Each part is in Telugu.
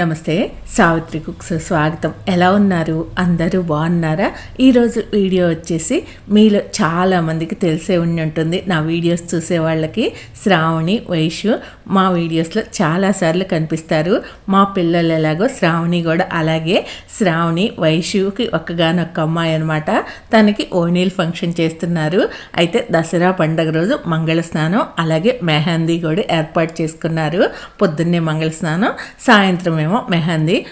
నమస్తే సావిత్రి కుక్స్ స్వాగతం. ఎలా ఉన్నారు? అందరూ బాగున్నారా? ఈరోజు వీడియో వచ్చేసి మీలో చాలామందికి తెలిసే ఉండి ఉంటుంది. నా వీడియోస్ చూసే వాళ్ళకి శ్రావణి వైశ్యు మా వీడియోస్లో చాలాసార్లు కనిపిస్తారు. మా పిల్లలు ఎలాగో శ్రావణి కూడా అలాగే శ్రావణి వైషుకి ఒక్కగానొక్క అమ్మాయి అనమాట తనకి ఓనీల్ ఫంక్షన్ చేస్తున్నారు. అయితే దసరా పండగ రోజు మంగళ స్నానం అలాగే మెహందీ కూడా ఏర్పాటు చేసుకున్నారు. పొద్దున్నే మంగళ స్నానం సాయంత్రం ရောမဟန်သည်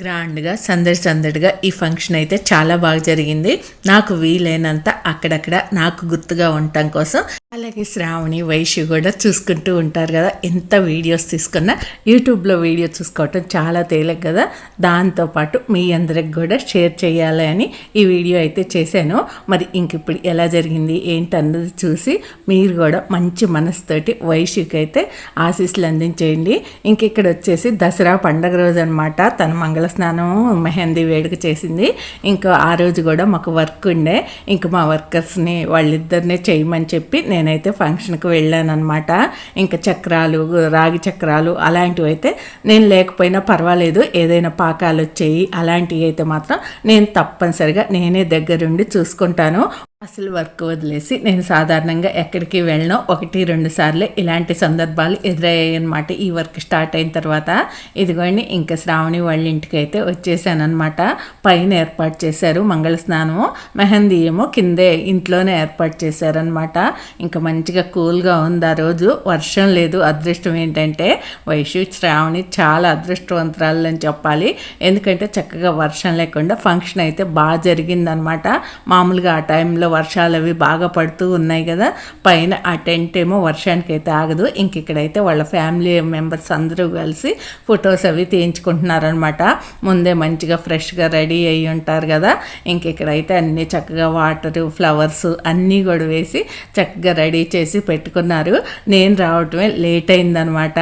గ్రాండ్గా సందడి సందడిగా ఈ ఫంక్షన్ అయితే చాలా బాగా జరిగింది. నాకు వీలైనంత అక్కడక్కడ నాకు గుర్తుగా ఉండటం కోసం అలాగే శ్రావణి వైశ్య కూడా చూసుకుంటూ ఉంటారు కదా ఎంత వీడియోస్ తీసుకున్నా. యూట్యూబ్లో వీడియో చూసుకోవటం చాలా తేలిక కదా దాంతోపాటు మీ అందరికి కూడా షేర్ చేయాలి అని ఈ వీడియో అయితే చేశాను. మరి ఇంక ఇప్పుడు ఎలా జరిగింది ఏంటన్నది చూసి మీరు కూడా మంచి మనసుతోటి వైశ్యకి అయితే ఆశీస్సులు అందించేయండి. ఇంక ఇక్కడ వచ్చేసి దసరా పండగ రోజు అనమాట తన మంగళ స్నానం మెహందీ వేడుక చేసింది. ఇంకా ఆ రోజు కూడా మాకు వర్క్ ఉండే. ఇంకా మా వర్కర్స్ని వాళ్ళిద్దరినే చేయమని చెప్పి నేనైతే ఫంక్షన్కి వెళ్ళాను అనమాట ఇంకా చక్రాలు రాగి చక్రాలు అలాంటివి అయితే నేను లేకపోయినా పర్వాలేదు. ఏదైనా పాకాలు వచ్చేయి అలాంటివి అయితే మాత్రం నేను తప్పనిసరిగా నేనే దగ్గరుండి చూసుకుంటాను. అసలు వర్క్ వదిలేసి నేను సాధారణంగా ఎక్కడికి వెళ్ళను ఒకటి రెండు సార్లు ఇలాంటి సందర్భాలు ఎదురయ్యాయి అనమాట ఈ వర్క్ స్టార్ట్ అయిన తర్వాత ఇదిగోండి ఇంకా శ్రావణి వాళ్ళ ఇంటికి అయితే వచ్చేసానమాట పైన ఏర్పాటు చేశారు మంగళ స్నానము మెహందీ ఏమో కిందే ఇంట్లోనే ఏర్పాటు చేశారనమాట ఇంకా మంచిగా కూల్గా ఉంది ఆ రోజు. వర్షం లేదు. అదృష్టం ఏంటంటే వైషు శ్రావణి చాలా అదృష్టవంతురాలు అని చెప్పాలి. ఎందుకంటే చక్కగా వర్షం లేకుండా ఫంక్షన్ అయితే బాగా జరిగిందనమాట మామూలుగా ఆ టైంలో వర్షాలు అవి బాగా పడుతూ ఉన్నాయి కదా పైన ఆ టెంట్ ఏమో వర్షానికి అయితే ఆగదు. ఇంక ఇక్కడైతే వాళ్ళ ఫ్యామిలీ మెంబర్స్ అందరూ కలిసి ఫొటోస్ అవి తీయించుకుంటున్నారనమాట ముందే మంచిగా ఫ్రెష్గా రెడీ అయ్యి ఉంటారు కదా ఇంక ఇక్కడైతే అన్నీ చక్కగా వాటర్ ఫ్లవర్స్ అన్నీ కూడా వేసి చక్కగా రెడీ చేసి పెట్టుకున్నారు. నేను రావటమే లేట్ అయిందనమాట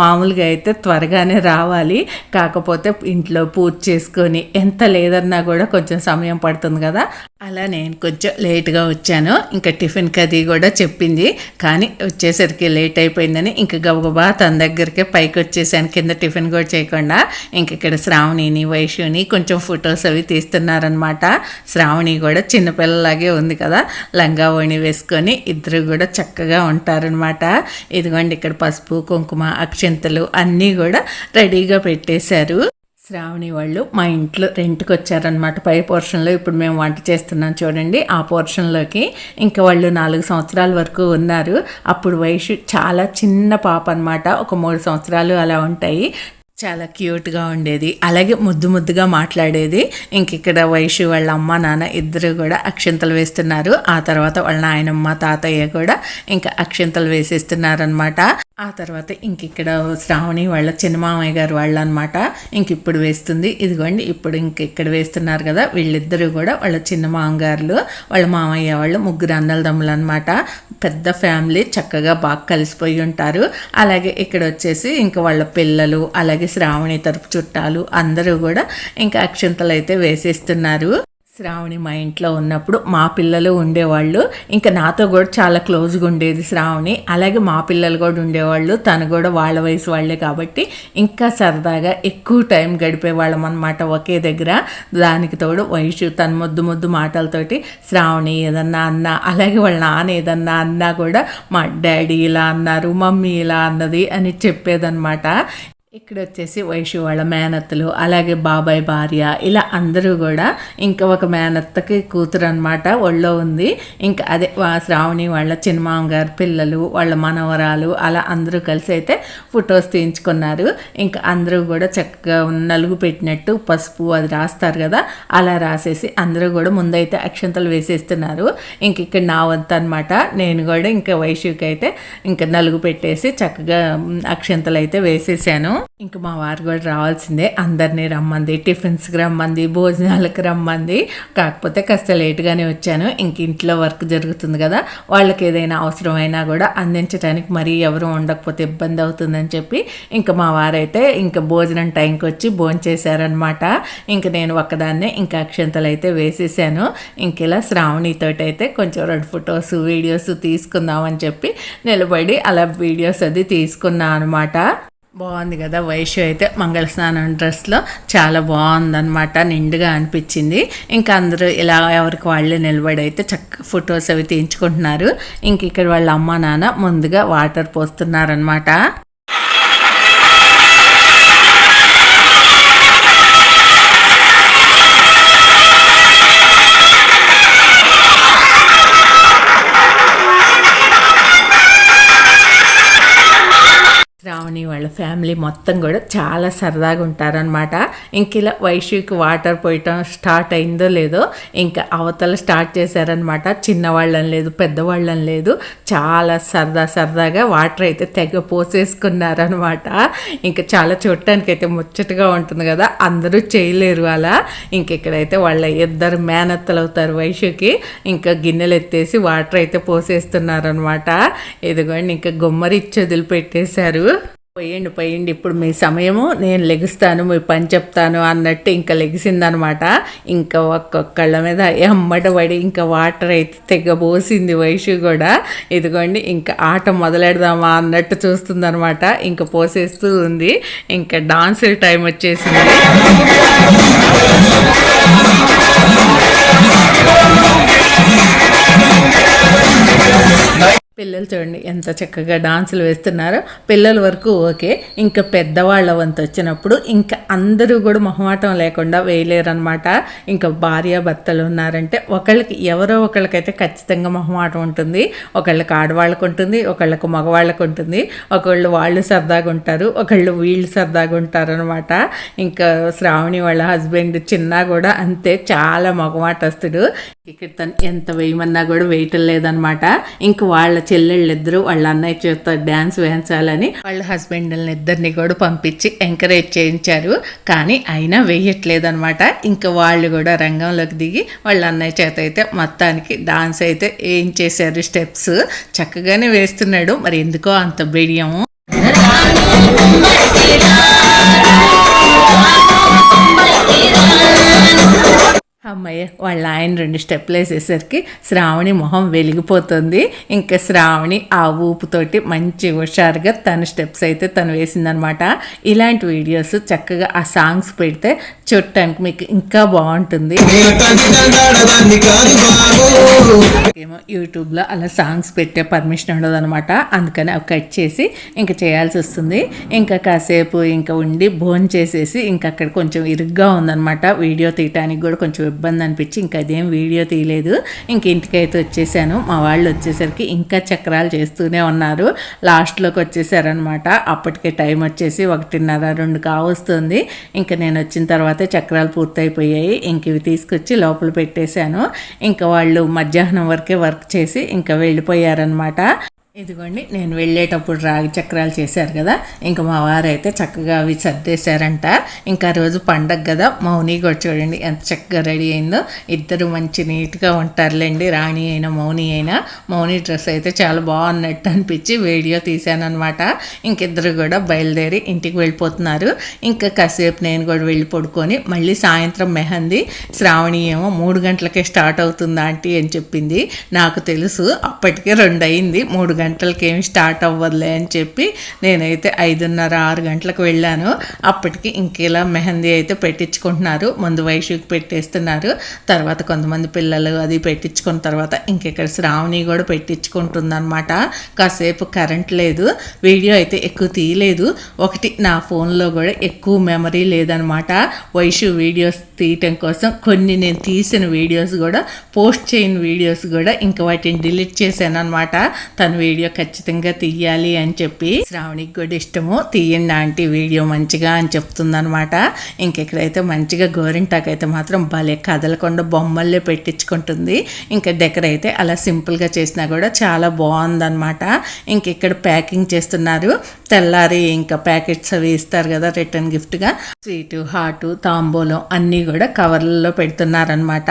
మామూలుగా అయితే త్వరగానే రావాలి. కాకపోతే ఇంట్లో పూజ చేసుకొని ఎంత లేదన్నా కూడా కొంచెం సమయం పడుతుంది కదా. అలా నేను కొంచెం లేట్గా వచ్చాను. ఇంకా టిఫిన్కి అది కూడా చెప్పింది. కానీ వచ్చేసరికి లేట్ అయిపోయిందని ఇంకా గబగబా తన దగ్గరికే పైకి వచ్చేసాను. కింద టిఫిన్ కూడా చేయకుండా ఇంక ఇక్కడ శ్రావణిని వైశ్యుని కొంచెం ఫొటోస్ అవి తీస్తున్నారనమాట శ్రావణి కూడా చిన్నపిల్లలాగే ఉంది కదా. లంగా ఓణి వేసుకొని ఇద్దరు కూడా చక్కగా ఉంటారనమాట ఇదిగోండి ఇక్కడ పసుపు కుంకుమ అక్షింతలు అన్నీ కూడా రెడీగా పెట్టేశారు. శ్రావణి వాళ్ళు మా ఇంట్లో రెంట్కి వచ్చారనమాట పై పోర్షన్లో ఇప్పుడు మేము వంట చేస్తున్నాం చూడండి. ఆ పోర్షన్లోకి ఇంకా వాళ్ళు నాలుగు సంవత్సరాల వరకు ఉన్నారు. అప్పుడు వయసు చాలా చిన్న పాప అనమాట ఒక మూడు సంవత్సరాలు అలా ఉంటాయి. చాలా క్యూట్గా ఉండేది. అలాగే ముద్దు ముద్దుగా మాట్లాడేది. ఇంక ఇక్కడ వయసు వాళ్ళ అమ్మ నాన్న ఇద్దరు కూడా అక్షంతలు వేస్తున్నారు. ఆ తర్వాత వాళ్ళ నాయనమ్మ తాతయ్య కూడా ఇంకా అక్షంతలు వేసేస్తున్నారనమాట ఆ తర్వాత ఇంక ఇక్కడ శ్రావణి వాళ్ళ చిన్నమామయ్య గారు వాళ్ళు అనమాట ఇంక ఇప్పుడు వేస్తుంది. ఇదిగోండి ఇప్పుడు ఇంక ఇక్కడ వేస్తున్నారు కదా వీళ్ళిద్దరూ కూడా వాళ్ళ చిన్న మామగారులు వాళ్ళ మామయ్య వాళ్ళు ముగ్గురు అన్నలదమ్ములు అనమాట పెద్ద ఫ్యామిలీ చక్కగా బాగా కలిసిపోయి ఉంటారు. అలాగే ఇక్కడ వచ్చేసి ఇంకా వాళ్ళ పిల్లలు అలాగే శ్రావణి తరపు చుట్టాలు అందరూ కూడా ఇంకా అక్షింతలు అయితే వేసేస్తున్నారు. శ్రావణి మా ఇంట్లో ఉన్నప్పుడు మా పిల్లలు ఉండేవాళ్ళు. ఇంకా నాతో కూడా చాలా క్లోజ్గా ఉండేది శ్రావణి. అలాగే మా పిల్లలు కూడా ఉండేవాళ్ళు. తను కూడా వాళ్ళ వయసు వాళ్ళే కాబట్టి ఇంకా సరదాగా ఎక్కువ టైం గడిపేవాళ్ళం అనమాట ఒకే దగ్గర. దానికి తోడు వయసు తన ముద్దు ముద్దు మాటలతోటి శ్రావణి ఏదన్నా అన్నా అలాగే వాళ్ళ నాన్న ఏదన్నా అన్నా కూడా మా డాడీ ఇలా అన్నారు మమ్మీ ఇలా అన్నది అని చెప్పేదన్నమాట. ఇక్కడ వచ్చేసి వైశ్య వాళ్ళ మేనత్తలు అలాగే బాబాయ్ భార్య ఇలా అందరూ కూడా ఇంకా ఒక మేనత్తకి కూతురు అనమాట ఒళ్ళో ఉంది. ఇంకా అదే శ్రావణి వాళ్ళ చిన్నమామ గారు పిల్లలు వాళ్ళ మనవరాలు అలా అందరూ కలిసి అయితే ఫొటోస్ తీయించుకున్నారు. ఇంకా అందరూ కూడా చక్కగా నలుగు పెట్టినట్టు పసుపు అది రాస్తారు కదా అలా రాసేసి అందరూ కూడా ముందైతే అక్షంతలు వేసేస్తున్నారు. ఇంక ఇక్కడ నా వంతు అనమాట నేను కూడా ఇంకా వైశ్యకి అయితే ఇంకా నలుగు పెట్టేసి చక్కగా అక్షంతలు అయితే వేసేసాను. ఇంకా మా వారు కూడా రావాల్సిందే అందరినీ రమ్మంది టిఫిన్స్కి రమ్మంది భోజనాలకు రమ్మంది. కాకపోతే కాస్త లేట్గానే వచ్చాను. ఇంక ఇంట్లో వర్క్ జరుగుతుంది కదా వాళ్ళకి ఏదైనా అవసరమైనా కూడా అందించడానికి మరీ ఎవరు ఉండకపోతే ఇబ్బంది అవుతుందని చెప్పి ఇంకా మా వారైతే ఇంకా భోజనం టైంకి వచ్చి భోజనం చేశారనమాట ఇంక నేను ఒక్కదాన్నే ఇంకా అక్షంతలు అయితే వేసేసాను. ఇంక ఇలా శ్రావణితోటి అయితే కొంచెం రెండు ఫొటోస్ వీడియోస్ తీసుకుందామని చెప్పి నిలబడి అలా వీడియోస్ అది తీసుకున్నాను అనమాట బాగుంది కదా వైషు అయితే మంగళ స్నానం డ్రెస్లో. చాలా బాగుందన్నమాట నిండుగా అనిపించింది. ఇంకా అందరూ ఇలా ఎవరికి వాళ్ళు నిలబడి అయితే చక్క ఫొటోస్ అవి తీయించుకుంటున్నారు. ఇంక ఇక్కడ వాళ్ళ అమ్మ నాన్న ముందుగా వాటర్ పోస్తున్నారనమాట శ్రావణి వాళ్ళ ఫ్యామిలీ మొత్తం కూడా చాలా సరదాగా ఉంటారనమాట ఇంక ఇలా వైశ్వికి వాటర్ పోయటం స్టార్ట్ అయిందో లేదో ఇంకా అవతల స్టార్ట్ చేశారనమాట చిన్నవాళ్ళని లేదు పెద్దవాళ్ళని లేదు. చాలా సరదా సరదాగా వాటర్ అయితే తెగ పోసేసుకున్నారనమాట ఇంకా చాలా చూడటానికి అయితే ముచ్చటగా ఉంటుంది కదా అందరూ చేయలేరు అలా. ఇంక ఇక్కడైతే వాళ్ళ ఇద్దరు మేనత్తలు అవుతారు వైశ్యుకి ఇంకా గిన్నెలు ఎత్తేసి వాటర్ అయితే పోసేస్తున్నారనమాట ఇదిగోండి ఇంకా గుమ్మరిచ్చి వదిలిపెట్టేశారు. పోయండి పోయండి. ఇప్పుడు మీ సమయము నేను లెగుస్తాను మీ పని చెప్తాను అన్నట్టు ఇంకా లెగిసిందనమాట. ఇంకా ఒక్కొక్కళ్ళ మీద ఎమ్మట పడి ఇంకా వాటర్ అయితే తెగబోసింది వయసు కూడా. ఇదిగోండి ఇంకా ఆట మొదలెడదామా అన్నట్టు చూస్తుందనమాట. ఇంకా పోసేస్తూ ఉంది. ఇంకా డాన్స్ టైం వచ్చేసింది. పిల్లలు చూడండి ఎంత చక్కగా డాన్సులు వేస్తున్నారో. పిల్లల వరకు ఓకే. ఇంకా పెద్దవాళ్ళ వంతు వచ్చినప్పుడు ఇంకా అందరూ కూడా మొహమాటం లేకుండా వేయలేరనమాట ఇంకా భార్య భర్తలు ఉన్నారంటే ఒకళ్ళకి ఎవరో ఒకళ్ళకైతే ఖచ్చితంగా మొహమాటం ఉంటుంది. ఒకళ్ళకి ఆడవాళ్ళకు ఉంటుంది ఒకళ్ళకు మగవాళ్ళకు ఉంటుంది. ఒకళ్ళు వాళ్ళు సరదాగా ఉంటారు ఒకళ్ళు వీళ్ళు సరదాగా ఉంటారు అనమాట ఇంకా శ్రావణి వాళ్ళ హస్బెండ్ చిన్న కూడా అంతే చాలా మగమాటస్తుడు. ఇక్కడ తను ఎంత వేయమన్నా కూడా వేయటం లేదనమాట ఇంక వాళ్ళ చెల్లెళ్ళిద్దరూ వాళ్ళ అన్నయ్య చేత డ్యాన్స్ వేయించాలని వాళ్ళ హస్బెండ్ని ఇద్దరిని కూడా పంపించి ఎంకరేజ్ చేయించారు. కానీ అయినా వేయట్లేదు అనమాట ఇంకా వాళ్ళు కూడా రంగంలోకి దిగి వాళ్ళ అన్నయ్య చేత అయితే మొత్తానికి డాన్స్ అయితే ఏం చేశారు స్టెప్స్ చక్కగానే వేస్తున్నాడు. మరి ఎందుకో అంత బిడియము అమ్మయ్య వాళ్ళ ఆయన రెండు స్టెప్లు వేసేసరికి శ్రావణి మొహం వెలిగిపోతుంది. ఇంకా శ్రావణి ఆ ఊపుతోటి మంచి హుషారుగా తన స్టెప్స్ అయితే తను వేసిందనమాట. ఇలాంటి వీడియోస్ చక్కగా ఆ సాంగ్స్ పెడితే చూడటానికి మీకు ఇంకా బాగుంటుంది. ఏమో యూట్యూబ్లో అలా సాంగ్స్ పెట్టే పర్మిషన్ ఉండదు అనమాట అందుకని అవి కట్ చేసి ఇంకా చేయాల్సి వస్తుంది. ఇంకా కాసేపు ఇంకా ఉండి భోన్ చేసేసి ఇంకా అక్కడ కొంచెం ఇరుగ్గా ఉందనమాట. వీడియో తీయటానికి కూడా కొంచెం ఇబ్బంది అనిపించి ఇంకా అదేం వీడియో తీయలేదు. ఇంక ఇంటికైతే వచ్చేసాను. మా వాళ్ళు వచ్చేసరికి ఇంకా చక్రాలు చేస్తూనే ఉన్నారు. లాస్ట్లోకి వచ్చేసారనమాట అప్పటికే టైం వచ్చేసి ఒకటిన్నర రెండు కావస్తుంది. ఇంకా నేను వచ్చిన తర్వాత చక్రాలు పూర్తయిపోయాయి. ఇంక ఇవి తీసుకొచ్చి లోపల పెట్టేశాను. ఇంకా వాళ్ళు మధ్యాహ్నం వరకే వర్క్ చేసి ఇంకా వెళ్ళిపోయారనమాట ఇదిగోండి నేను వెళ్ళేటప్పుడు రాగి చక్రాలు చేశారు కదా ఇంకా మా వారు అయితే చక్కగా అవి సర్దేశారంట. ఇంకా రోజు పండగ కదా మౌని కూడా చూడండి ఎంత చక్కగా రెడీ అయిందో. ఇద్దరు మంచి నీట్గా ఉంటారులేండి రాణి అయినా మౌని అయినా. మౌని డ్రెస్ అయితే చాలా బాగున్నట్టు అనిపించి వీడియో తీశానమాట ఇంకిద్దరు కూడా బయలుదేరి ఇంటికి వెళ్ళిపోతున్నారు. ఇంకా కాసేపు నేను కూడా వెళ్ళి పడుకొని మళ్ళీ సాయంత్రం మెహందీ శ్రావణి ఏమో మూడు గంటలకే స్టార్ట్ అవుతుంది ఆంటీ అని చెప్పింది. నాకు తెలుసు అప్పటికే రెండు అయింది మూడు గంటలు గంటలకి ఏమి స్టార్ట్ అవ్వదులే అని చెప్పి నేనైతే ఐదున్నర ఆరు గంటలకు వెళ్ళాను. అప్పటికి ఇంకెలా మెహందీ అయితే పెట్టించుకుంటున్నారు. ముందు వైశ్యకి పెట్టేస్తున్నారు. తర్వాత కొంతమంది పిల్లలు అది పెట్టించుకున్న తర్వాత ఇంకెక్కడ శ్రావణి కూడా పెట్టించుకుంటుందన్నమాట. కాసేపు కరెంట్ లేదు. వీడియో అయితే ఎక్కువ తీయలేదు. ఒకటి నా ఫోన్లో కూడా ఎక్కువ మెమరీ లేదనమాట వైషు వీడియోస్ తీయటం కోసం కొన్ని నేను తీసిన వీడియోస్ కూడా పోస్ట్ చేయని వీడియోస్ కూడా ఇంకా వాటిని డిలీట్ చేశాను అనమాట తన వీడియో ఖచ్చితంగా తీయాలి అని చెప్పి. శ్రావణికి కూడా ఇష్టము తీయండి ఆంటీ వీడియో మంచిగా అని చెప్తుందనమాట ఇంకెక్కడైతే మంచిగా గోరింటాక్ అయితే మాత్రం భలే కదలకుండా బొమ్మల్లే పెట్టించుకుంటుంది. ఇంకా దగ్గర అయితే అలా సింపుల్గా చేసినా కూడా చాలా బాగుందనమాట ఇంకెక్కడ ప్యాకింగ్ చేస్తున్నారు. తెల్లారి ఇంకా ప్యాకెట్స్ అవి ఇస్తారు కదా రిటర్న్ గిఫ్ట్గా. స్వీటు హాటు తాంబూలం అన్నీ కూడా కవర్లలో పెడుతున్నారనమాట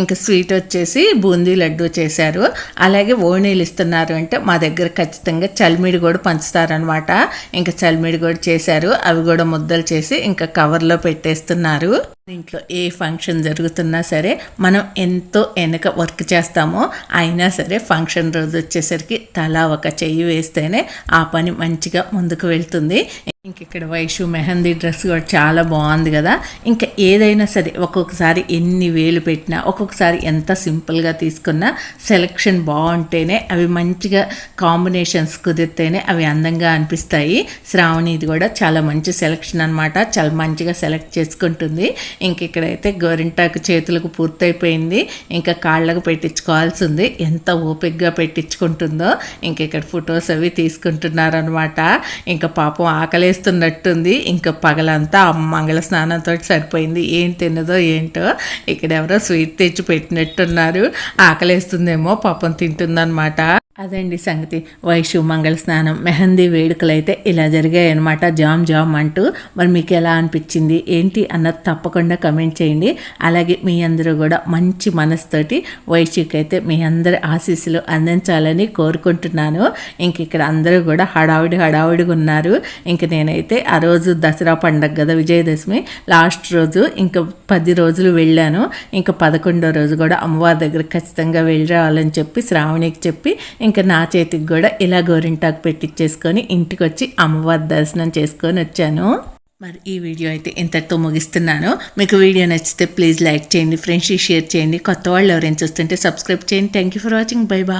ఇంకా స్వీట్ వచ్చేసి బూందీ లడ్డు చేశారు. అలాగే ఓణీలు ఇస్తున్నారు అంటే మా దగ్గర ఖచ్చితంగా చలిమిడి కూడా పంచుతారనమాట ఇంకా చలిమిడి కూడా చేశారు. అవి కూడా ముద్దలు చేసి ఇంకా కవర్లో పెట్టేస్తున్నారు. ఇంట్లో ఏ ఫంక్షన్ జరుగుతున్నా సరే మనం ఎంతో వెనక వర్క్ చేస్తామో అయినా సరే ఫంక్షన్ రోజు వచ్చేసరికి తలా ఒక చెయ్యి వేస్తేనే ఆ పని మంచిగా ముందుకు వెళ్తుంది. ఇంక ఇక్కడ వైషు మెహందీ డ్రెస్ కూడా చాలా బాగుంది కదా. ఇంకా ఏదైనా సరే ఒక్కొక్కసారి ఎన్ని వేలు పెట్టినా ఒక్కొక్కసారి ఎంత సింపుల్గా తీసుకున్నా సెలక్షన్ బాగుంటేనే అవి మంచిగా కాంబినేషన్స్ కుదిరితేనే అవి అందంగా అనిపిస్తాయి. శ్రావణి ఇది కూడా చాలా మంచి సెలక్షన్ అనమాట చాలా మంచిగా సెలెక్ట్ చేసుకుంటుంది. ఇంక ఇక్కడైతే గోరింటాకు చేతులకు పూర్తయిపోయింది. ఇంకా కాళ్ళకు పెట్టించుకోవాల్సి ఉంది ఎంత ఓపిక్గా పెట్టించుకుంటుందో ఇంక ఇక్కడ ఫొటోస్ అవి తీసుకుంటున్నారనమాట ఇంకా పాపం ఆకలేస్తున్నట్టుంది. ఇంకా పగలంతా మంగళ స్నానంతో సరిపోయింది. ఏం తిన్నదో ఏంటో ఇక్కడ ఎవరో స్వీట్ తెచ్చి పెట్టినట్టున్నారు. ఆకలేస్తుందేమో పాపం తింటుందన్నమాట. అదండి సంగతి. వైషు మంగళ స్నానం మెహందీ వేడుకలు అయితే ఇలా జరిగాయి అనమాట జామ్ జామ్ అంటూ మరి మీకు ఎలా అనిపించింది ఏంటి అన్నది తప్పకుండా కమెంట్ చేయండి. అలాగే మీ అందరూ కూడా మంచి మనసుతోటి వైషుకి అయితే మీ అందరి ఆశీస్సులు అందించాలని కోరుకుంటున్నాను. ఇంక ఇక్కడ అందరూ కూడా హడావిడి హడావిడిగా ఉన్నారు. ఇంక నేనైతే ఆ రోజు దసరా పండగ కదా విజయదశమి. లాస్ట్ రోజు ఇంకా పది రోజులు వెళ్ళాను. ఇంకా పదకొండో రోజు కూడా అమ్మవారి దగ్గర ఖచ్చితంగా వెళ్ళి రావాలని చెప్పి శ్రావణికి చెప్పి ఇంకా నా చేతికి కూడా ఇలా గోరింటాకు పెట్టించేసుకొని ఇంటికి వచ్చి అమ్మవారి దర్శనం చేసుకొని వచ్చాను. మరి ఈ వీడియో అయితే ఇంతటితో ముగిస్తున్నాను. మీకు వీడియో నచ్చితే ప్లీజ్ లైక్ చేయండి ఫ్రెండ్స్కి షేర్ చేయండి. కొత్త వాళ్ళు ఎవరైనా చూస్తుంటే సబ్స్క్రైబ్ చేయండి. Thank you for watching bye బా